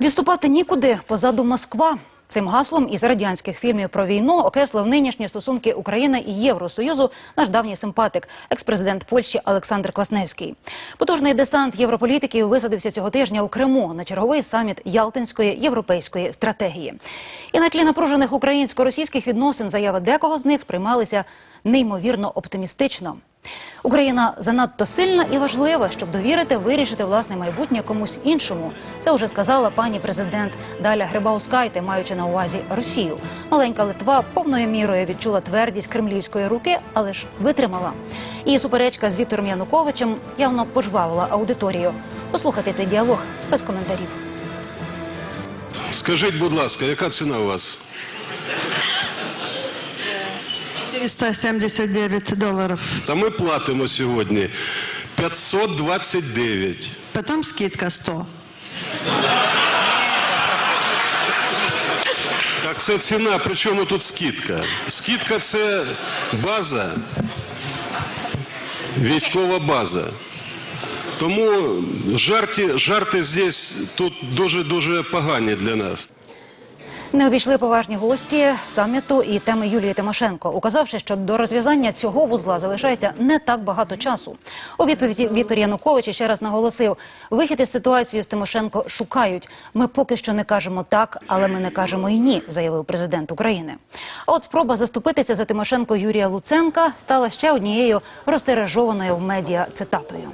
Відступати нікуди позаду Москва. Цим гаслом із радянських фільмів про війну окреслив нинішні стосунки України і Євросоюзу наш давній симпатик, екс-президент Польщі Олександр Квасневський. Потужний десант європолітиків висадився цього тижня у Криму на черговий саміт Ялтинської європейської стратегії. І на тлі напружених українсько-російських відносин заяви декого з них сприймалися неймовірно оптимістично. Україна занадто сильна і важлива, щоб довірити вирішити власне майбутнє комусь іншому. Це вже сказала пані президент Даля Грибаускайте, маючи на увазі Росію. Маленька Литва повною мірою відчула твердість кремлівської руки, але ж витримала. Її суперечка з Віктором Януковичем явно пожвавила аудиторію. Послухайте цей діалог без коментарів. Скажіть, будь ласка, яка ціна у вас? 479 долларов. Та ми платимо сьогодні 529. Потом скидка 100. Так це ціна, при чому тут скидка? Скидка це база, військова база. Тому жарти, жарти здесь тут дуже-дуже погані для нас. Не обійшли поважні гості саміту і теми Юлії Тимошенко, указавши, що до розв'язання цього вузла залишається не так багато часу. У відповіді Віктор Янукович ще раз наголосив: вихід із ситуації з Тимошенко шукають. Ми поки що не кажемо так, але ми не кажемо і ні, заявив президент України. А от спроба заступитися за Тимошенко Юрія Луценка стала ще однією розтиражованою в медіа цитатою.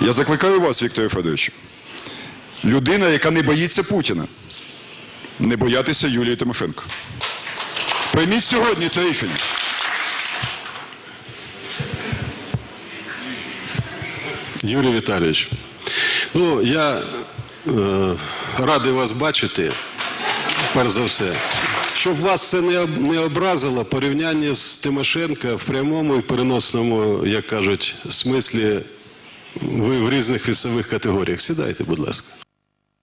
Я закликаю вас, Вікторе Федорович. Людина, яка не боїться Путіна, не боятися Юлії Тимошенко. Прийміть сьогодні це рішення. Юрій Віталійович, ну я е, радий вас бачити, перш за все. Щоб вас це не, не образило порівняння з Тимошенко в прямому і переносному, як кажуть, смислі, ви в різних вісових категоріях. Сідайте, будь ласка.